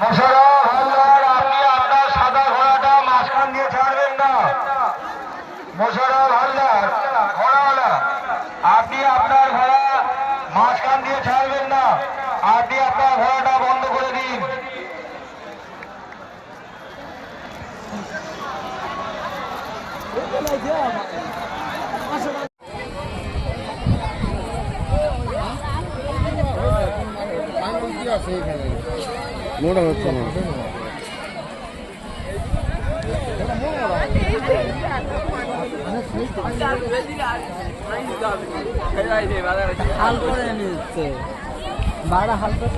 মোশারফ হালদার, আপনি আপনার সাদা ঘোড়াটা মাঝখান দিয়ে ছাড়বেন না। মোশারফ হালদার, ঘোড়াওয়ালা, আপনি আপনার ঘোড়া মাঝখান দিয়ে ছাড়বেন না। আপনি আপনার ঘোড়াটা বন্ধ করে দিন। মোটা হচ্ছে না হাল করে নিচ্ছে করে